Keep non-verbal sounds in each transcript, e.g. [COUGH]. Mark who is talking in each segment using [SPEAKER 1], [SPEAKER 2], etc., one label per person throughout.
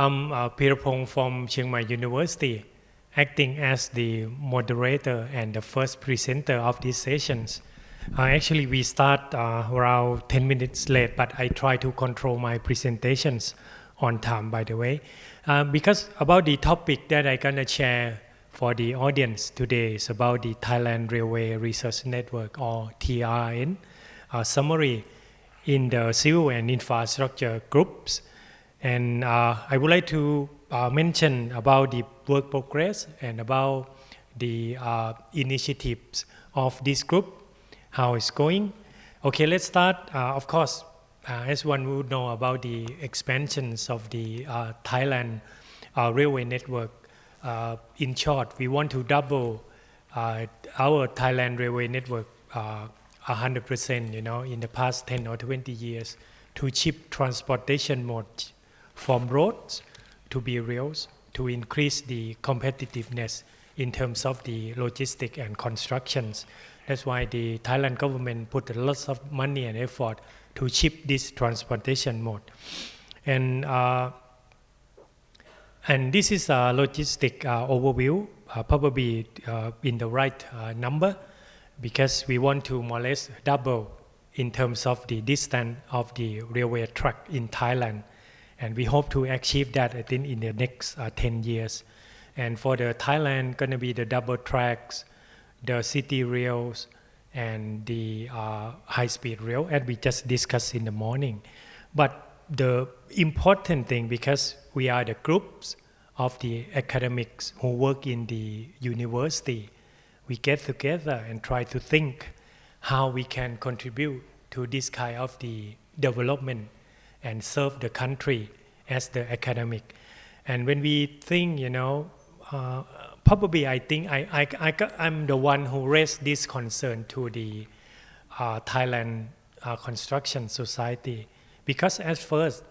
[SPEAKER 1] I'm uh, Pong from Chiang Mai University, acting as the moderator and the first presenter of these sessions. Uh, actually, we start uh, around 10 minutes late, but I try to control my presentations on time, by the way. Uh, because about the topic that I'm gonna share for the audience today is about the Thailand Railway Research Network or TRN uh, summary in the civil and infrastructure groups. And uh, I would like to uh, mention about the work progress and about the uh, initiatives of this group, how it's going. Okay, let's start. Of course, as one would know about the expansions of the Thailand railway network. In short, we want to double our Thailand railway network uh, 100%, you know, in the past 10 or 20 years to shift transportation mode from roads to be rails to increase the competitiveness in terms of the logistic and constructions. That's why the Thailand government put a lot of money and effort to shift this transportation mode. And uh, and this is a logistic uh, overview, uh, probably uh, in the right uh, number, because we want to more or less double in terms of the distance of the railway track in Thailand. And we hope to achieve that, I think, in the next uh, 10 years. And for the Thailand, going to be the double tracks, the city rails, and the uh, high-speed rail, as we just discussed in the morning. But the important thing, because we are the groups of the academics who work in the university, we get together and try to think how we can contribute to this kind of the development and serve the country as the academic. And when we think, you know, uh, probably I think I, I, I, I'm the one who raised this concern to the uh, Thailand uh, Construction Society because at first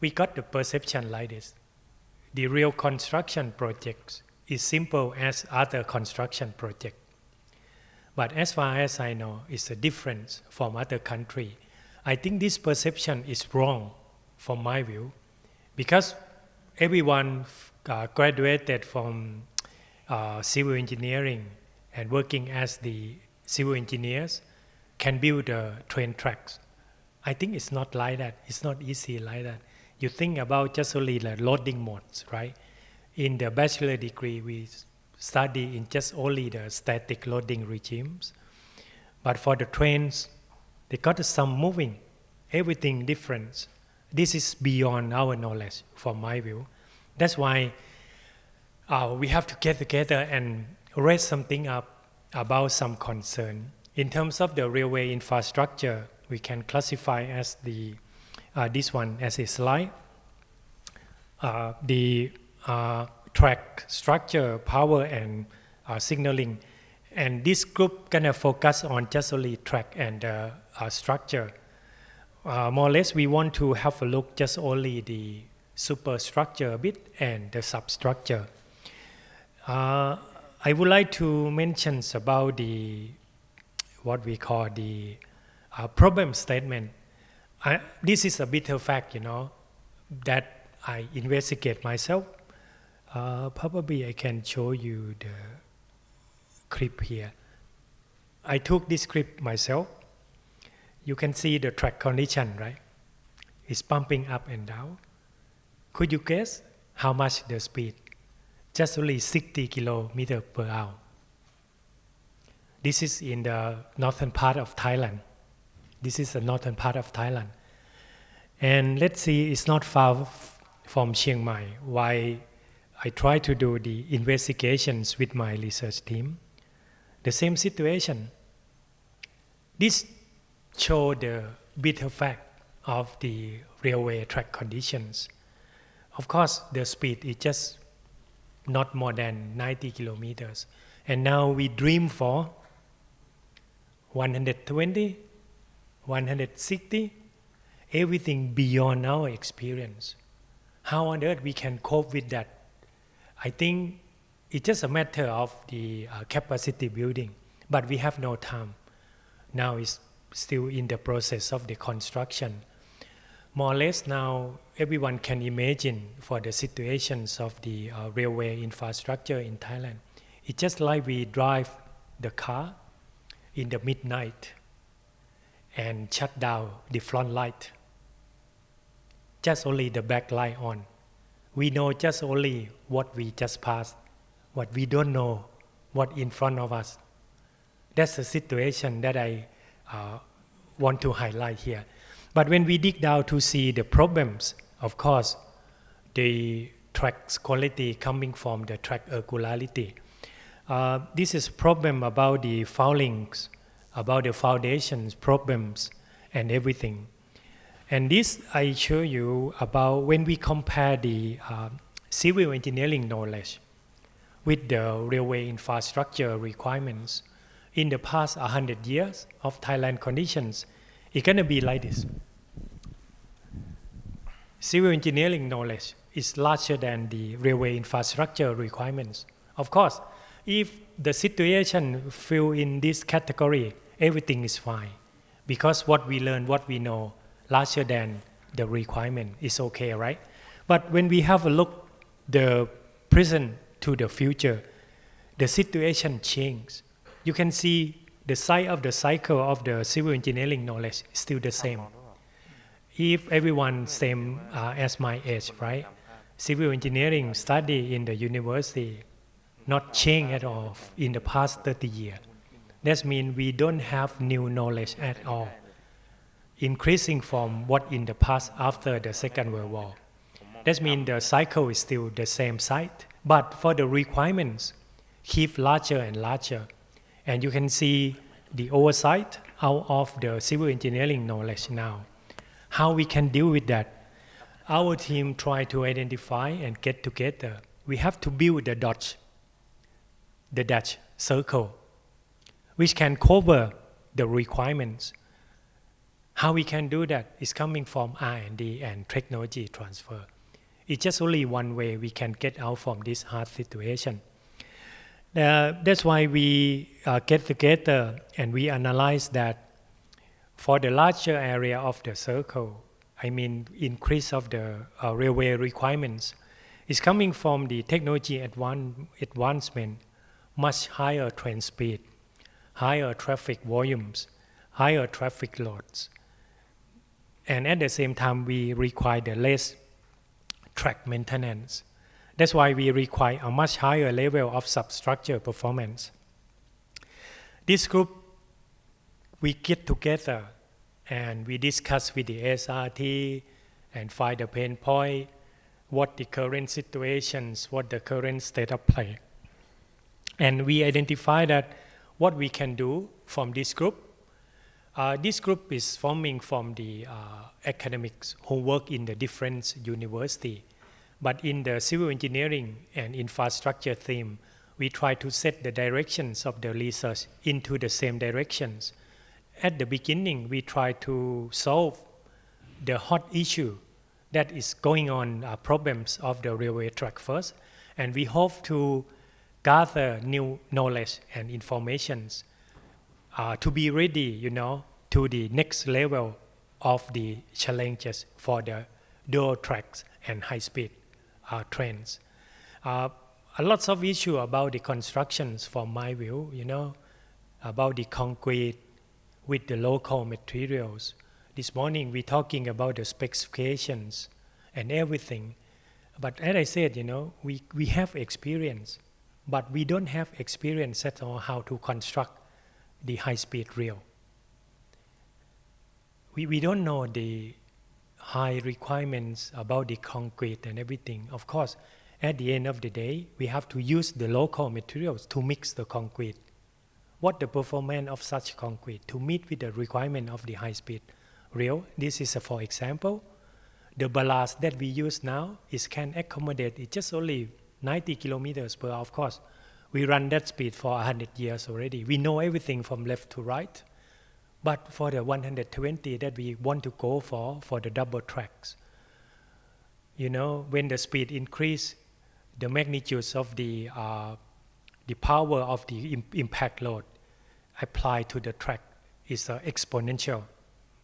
[SPEAKER 1] we got the perception like this. The real construction projects is simple as other construction project. But as far as I know, it's a difference from other country. I think this perception is wrong from my view because everyone uh, graduated from uh, civil engineering and working as the civil engineers can build the train tracks. I think it's not like that. It's not easy like that. You think about just only the loading modes, right? In the bachelor degree, we study in just only the static loading regimes. But for the trains, they got some moving, everything different. This is beyond our knowledge, from my view. That's why uh, we have to get together and raise something up about some concern. In terms of the railway infrastructure, we can classify as the uh, this one as a slide. Uh, the uh, track structure, power, and uh, signaling. And this group gonna focus on just only track and uh, structure. more or less, we want to have a look just only the superstructure a bit and the substructure. Uh, I would like to mention about the what we call the uh, problem statement. I, this is a bitter fact, you know, that I investigate myself. Uh, probably I can show you the clip here. I took this clip myself. You can see the track condition, right? It's pumping up and down. Could you guess how much the speed? Just only 60 kilometer per hour. This is in the northern part of Thailand. This is the northern part of Thailand. And let's see, it's not far from Chiang Mai. Why I try to do the investigations with my research team. The same situation. This show the bitter fact of the railway track conditions. Of course, the speed is just not more than 90 kilometers. And now we dream for 120, 160, everything beyond our experience. How on earth we can cope with that? I think it's just a matter of the uh, capacity building, but we have no time. Now it's still in the process of the construction. more or less now everyone can imagine for the situations of the uh, railway infrastructure in Thailand. It's just like we drive the car in the midnight and shut down the front light. Just only the back light on. We know just only what we just passed, what we don't know, what in front of us. That's the situation that I uh, want to highlight here. But when we dig down to see the problems, of course, the track's quality coming from the track irregularity. Uh, this is a problem about the foulings, about the foundations problems and everything. And this I show you about when we compare the uh, civil engineering knowledge with the railway infrastructure requirements in the past 100 years of Thailand conditions, it's going to be like this. Civil engineering knowledge is larger than the railway infrastructure requirements. Of course, if the situation fell in this category, everything is fine because what we learn, what we know, larger than the requirement is okay, right? But when we have a look the present to the future, the situation changes. You can see the size of the cycle of the civil engineering knowledge is still the same. If everyone same uh, as my age, right? Civil engineering study in the university not change at all in the past 30 years. That means we don't have new knowledge at all, increasing from what in the past after the Second World War. That means the cycle is still the same site, but for the requirements, keep larger and larger. And you can see the oversight out of the civil engineering knowledge now. How we can deal with that? Our team try to identify and get together. We have to build the Dutch, the Dutch circle, which can cover the requirements. How we can do that is coming from R&D and technology transfer. It's just only one way we can get out from this hard situation. Uh, that's why we uh, get together and we analyze that for the larger area of the circle, I mean increase of the uh, railway requirements, is coming from the technology advan- advancement, much higher train speed, higher traffic volumes, higher traffic loads. And at the same time, we require the less track maintenance. That's why we require a much higher level of substructure performance. This group, we get together and we discuss with the SRT and find the pain point, what the current situations, what the current state of play. And we identify that what we can do from this group. Uh, this group is forming from the uh, academics who work in the different university. But in the civil engineering and infrastructure theme, we try to set the directions of the research into the same directions. At the beginning, we try to solve the hot issue that is going on, uh, problems of the railway track first, and we hope to gather new knowledge and informations uh, to be ready, you know, to the next level of the challenges for the dual tracks and high speed trains. Uh, a lots of issue about the constructions from my view, you know, about the concrete with the local materials. This morning we're talking about the specifications and everything. But as I said, you know, we, we have experience, but we don't have experience at all how to construct the high-speed rail. We, we don't know the high requirements about the concrete and everything. Of course, at the end of the day, we have to use the local materials to mix the concrete. What the performance of such concrete to meet with the requirement of the high-speed rail? This is a, for example. The ballast that we use now is can accommodate it just only 90 kilometers per hour. Of course, we run that speed for 100 years already. We know everything from left to right. But for the 120 that we want to go for, for the double tracks, you know, when the speed increase, the magnitudes of the uh, the power of the Im- impact load applied to the track is uh, exponential.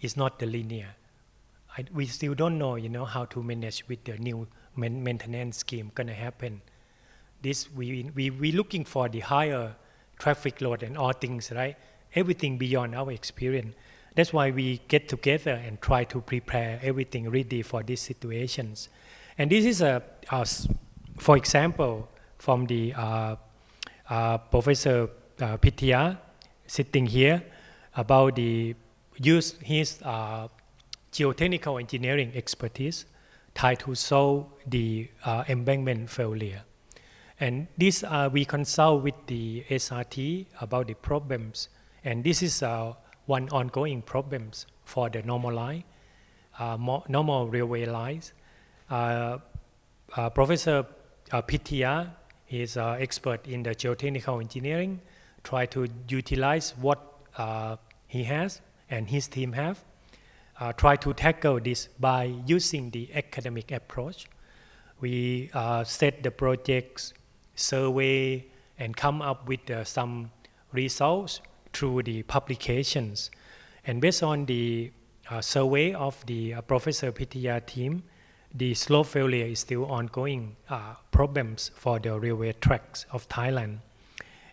[SPEAKER 1] It's not the linear. I, we still don't know, you know, how to manage with the new main, maintenance scheme gonna happen. This we we we looking for the higher traffic load and all things, right? Everything beyond our experience. That's why we get together and try to prepare everything ready for these situations. And this is a, a for example, from the uh, uh, Professor uh, Pitya sitting here about the use his uh, geotechnical engineering expertise tied to solve the uh, embankment failure. And this uh, we consult with the SRT about the problems, and this is uh, one ongoing problems for the normal line, uh, normal railway lines. Uh, uh, Professor uh, Pitya is uh, expert in the geotechnical engineering, try to utilize what he has and his team have, try to tackle this by using the academic approach. We set the projects survey and come up with uh, some results through the publications. And based on the uh, survey of the uh, Professor Pitya team, the slope failure is still ongoing uh, problems for the railway tracks of Thailand.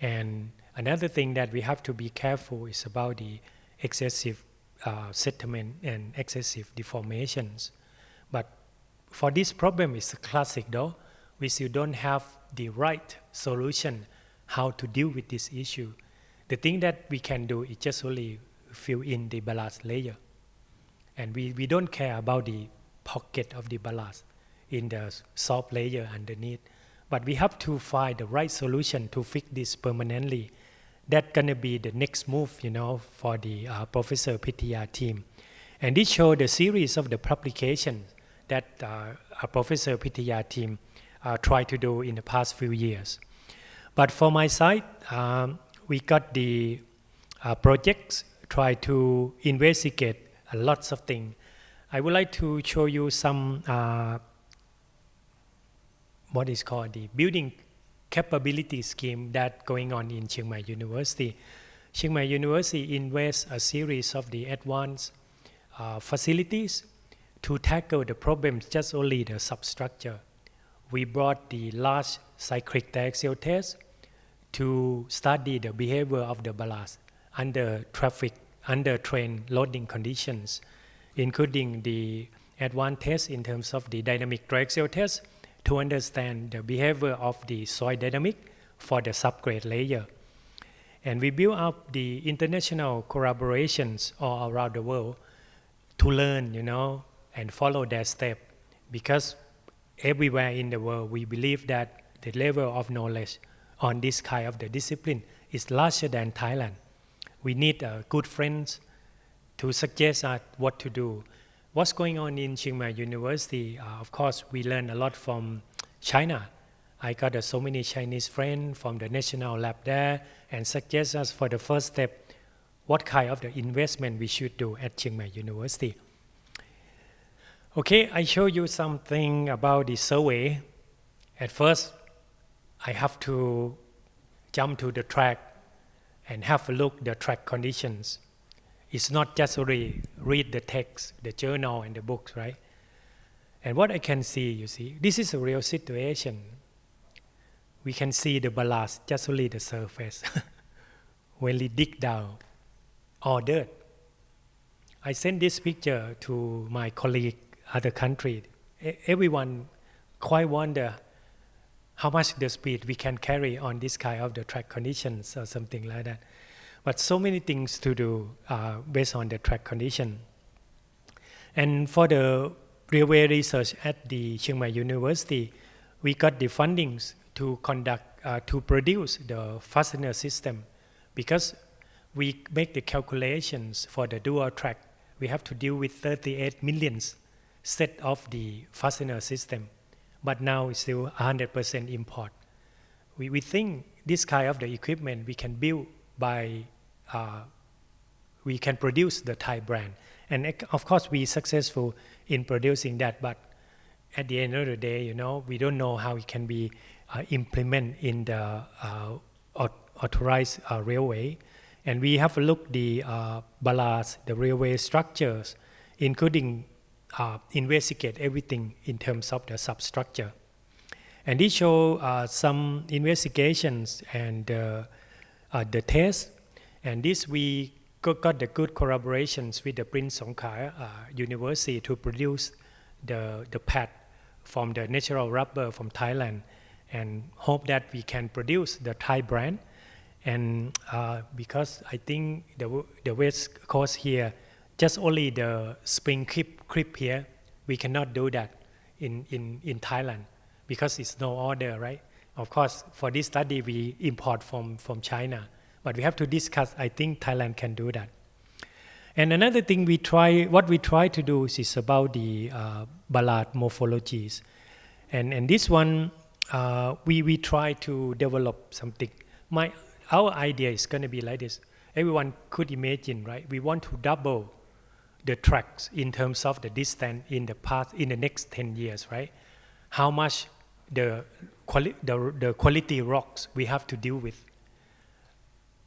[SPEAKER 1] And another thing that we have to be careful is about the excessive uh, settlement and excessive deformations. But for this problem, it's a classic though. We still don't have the right solution how to deal with this issue. The thing that we can do is just only fill in the ballast layer. And we, we don't care about the pocket of the ballast in the soft layer underneath. But we have to find the right solution to fix this permanently. That's gonna be the next move, you know, for the uh, Professor Pitya team. And this show the series of the publications that uh, Professor Pitya team uh, tried to do in the past few years. But for my side, um, we got the uh, projects, try to investigate lots of things. I would like to show you some uh, what is called the building capability scheme that going on in Chiang Mai University. Chiang Mai University invests a series of the advanced uh, facilities to tackle the problems just only the substructure we brought the large cyclic diaxial test to study the behavior of the ballast under traffic, under train loading conditions, including the advanced test in terms of the dynamic triaxial test to understand the behavior of the soil dynamic for the subgrade layer. And we build up the international collaborations all around the world to learn, you know, and follow that step because everywhere in the world, we believe that the level of knowledge on this kind of the discipline is larger than Thailand. We need uh, good friends to suggest us what to do. What's going on in Chiang Mai University? Uh, of course, we learn a lot from China. I got uh, so many Chinese friends from the national lab there and suggest us for the first step what kind of the investment we should do at Chiang Mai University. Okay, I show you something about the survey. At first, I have to jump to the track and have a look the track conditions. It's not just only read the text, the journal and the books, right? And what I can see, you see, this is a real situation. We can see the ballast, just only the surface. [LAUGHS] when we dig down, all dirt. I sent this picture to my colleague other country, everyone quite wonder how much the speed we can carry on this kind of the track conditions or something like that. But so many things to do uh, based on the track condition. And for the railway research at the Chiang Mai University, we got the fundings to conduct, uh, to produce the fastener system because we make the calculations for the dual track. We have to deal with 38 millions set of the fastener system, but now it's still 100% import. We, we think this kind of the equipment we can build by, uh, we can produce the Thai brand. And of course, we successful in producing that, but at the end of the day, you know, we don't know how it can be uh, implemented in the uh, authorized uh, railway. And we have looked the uh, ballast, the railway structures, including uh, investigate everything in terms of the substructure. And this show uh, some investigations and uh, uh, the test. And this we got, got the good collaborations with the Prince Songkhla uh, University to produce the, the pad from the natural rubber from Thailand and hope that we can produce the Thai brand. And uh, because I think the, the West Coast here, just only the spring clip, clip here, we cannot do that in, in, in Thailand because it's no order, right? Of course, for this study, we import from, from China, but we have to discuss. I think Thailand can do that. And another thing we try, what we try to do is about the uh, ballad morphologies. And, and this one, uh, we, we try to develop something. My, our idea is going to be like this. Everyone could imagine, right? We want to double the tracks in terms of the distance in the past, in the next 10 years, right? How much the, quali- the, the quality rocks we have to deal with.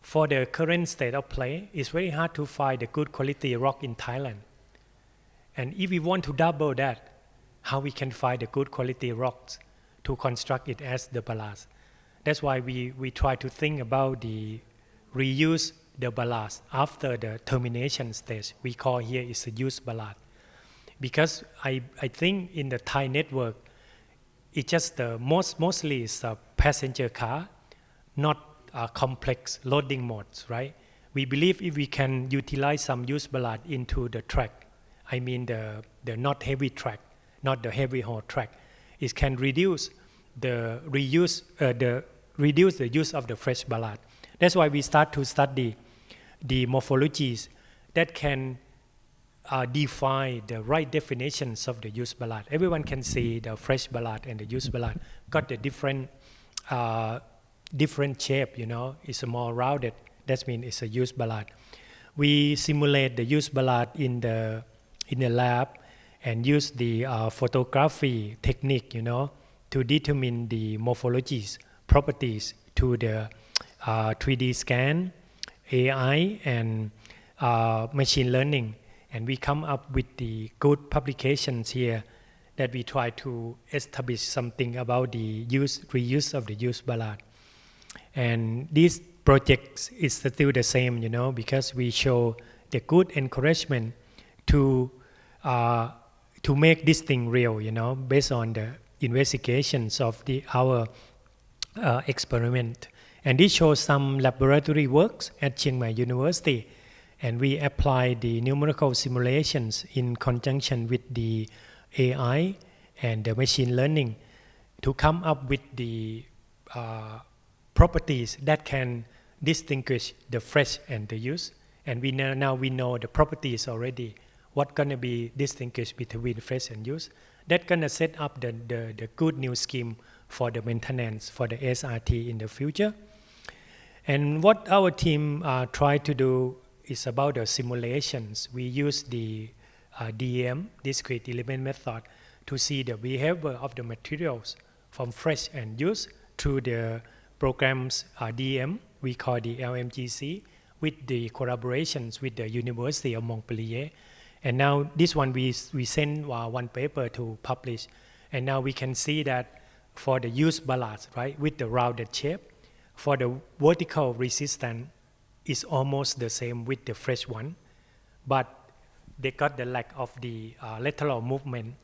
[SPEAKER 1] For the current state of play, it's very hard to find the good quality rock in Thailand. And if we want to double that, how we can find the good quality rocks to construct it as the ballast. That's why we, we try to think about the reuse the ballast after the termination stage. We call here is a use ballast. Because I, I think in the Thai network, it's just the most mostly is a passenger car, not a complex loading modes, right? We believe if we can utilize some used ballast into the track, I mean the, the not heavy track, not the heavy haul track, it can reduce the reuse uh, the reduce the use of the fresh ballast. That's why we start to study the morphologies that can uh, define the right definitions of the used ballast. Everyone can see the fresh ballast and the used ballast got the different uh, different shape. You know, it's more rounded. That means it's a used ballast. We simulate the used ballast in the in the lab and use the uh, photography technique. You know, to determine the morphologies properties to the 3D uh, scan, AI, and uh, machine learning and we come up with the good publications here that we try to establish something about the use reuse of the use ballad. and these projects is still the same you know because we show the good encouragement to uh, to make this thing real you know based on the investigations of the our uh, experiment and this shows some laboratory works at Chiang Mai University and we apply the numerical simulations in conjunction with the AI and the machine learning to come up with the uh, properties that can distinguish the fresh and the used. And we know, now we know the properties already. What gonna be distinguished between fresh and used? That gonna set up the, the, the good new scheme for the maintenance for the SRT in the future. And what our team uh, try to do is about the simulations. We use the uh, DEM, discrete element method, to see the behavior of the materials from fresh and used through the programs uh, we call the LMGC, with the collaborations with the University of Montpellier. And now this one we, we send uh, one paper to publish. And now we can see that for the used ballast, right, with the rounded shape, for the vertical resistance, is almost the same with the fresh one, but they got the lack of the uh, lateral movement.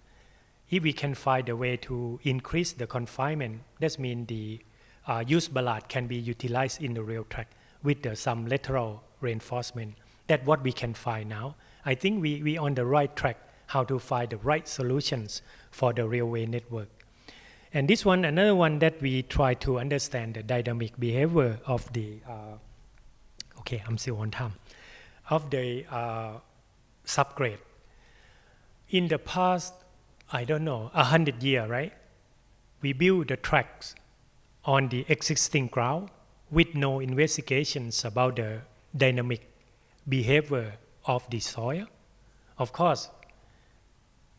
[SPEAKER 1] If we can find a way to increase the confinement, that means the uh, used ballast can be utilized in the rail track with some lateral reinforcement. That's what we can find now. I think we we on the right track how to find the right solutions for the railway network. And this one, another one that we try to understand the dynamic behavior of the uh, okay, I'm still on time, of the uh, subgrade. In the past, I don't know, a hundred year, right? We build the tracks on the existing ground with no investigations about the dynamic behavior of the soil. Of course,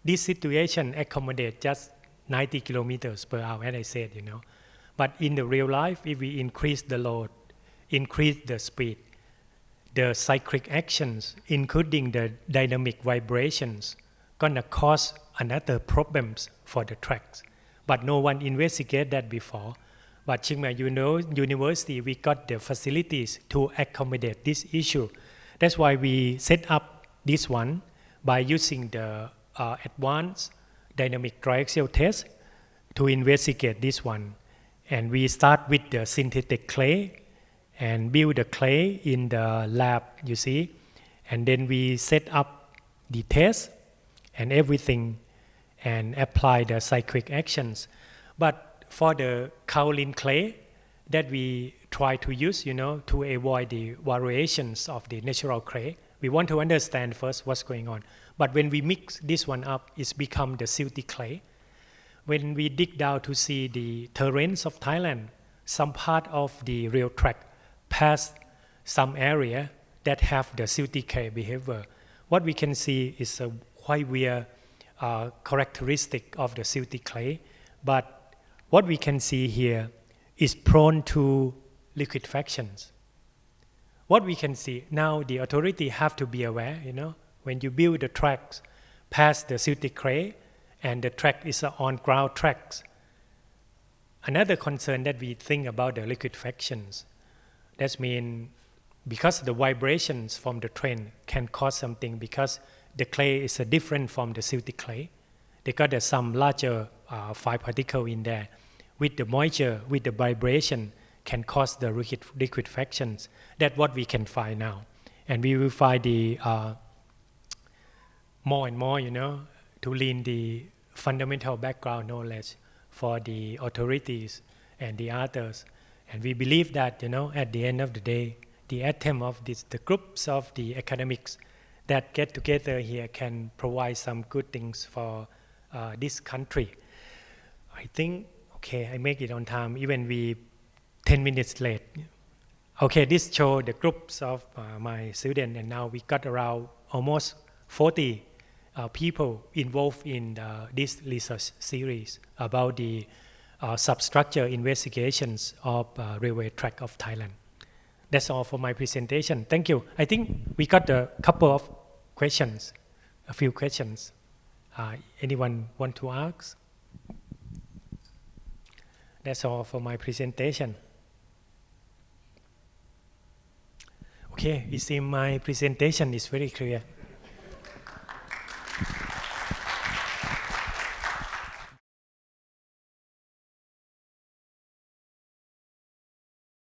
[SPEAKER 1] this situation accommodates just 90 kilometers per hour, as I said, you know. But in the real life, if we increase the load, increase the speed, the cyclic actions, including the dynamic vibrations, gonna cause another problems for the tracks. But no one investigated that before. But Chiang Mai Uni- University, we got the facilities to accommodate this issue. That's why we set up this one by using the uh, advanced dynamic triaxial test to investigate this one. And we start with the synthetic clay and build the clay in the lab, you see. And then we set up the test and everything and apply the cyclic actions. But for the kaolin clay that we try to use, you know, to avoid the variations of the natural clay, we want to understand first what's going on. But when we mix this one up, it's become the silty clay. When we dig down to see the terrains of Thailand, some part of the rail track pass some area that have the silty clay behavior. What we can see is a quite weird uh, characteristic of the silty clay, but what we can see here is prone to liquefactions. What we can see now, the authority have to be aware. You know, when you build the tracks past the silty clay, and the track is a on-ground tracks. Another concern that we think about the liquefactions, that means because the vibrations from the train can cause something because the clay is different from the silty clay. They got uh, some larger uh, fine particle in there. With the moisture, with the vibration, can cause the liquid liquefactions. That's what we can find now, and we will find the uh, more and more, you know, to lean the fundamental background knowledge for the authorities and the others. And we believe that, you know, at the end of the day, the attempt of this, the groups of the academics that get together here can provide some good things for uh, this country. I think, okay, I make it on time, even we 10 minutes late. Okay, this show the groups of uh, my students, and now we got around almost 40 uh, people involved in uh, this research series about the uh, substructure investigations of uh, railway track of Thailand. That's all for my presentation. Thank you. I think we got a couple of questions, a few questions. Uh, anyone want to ask? That's all for my presentation. Okay, it seems my presentation is very clear.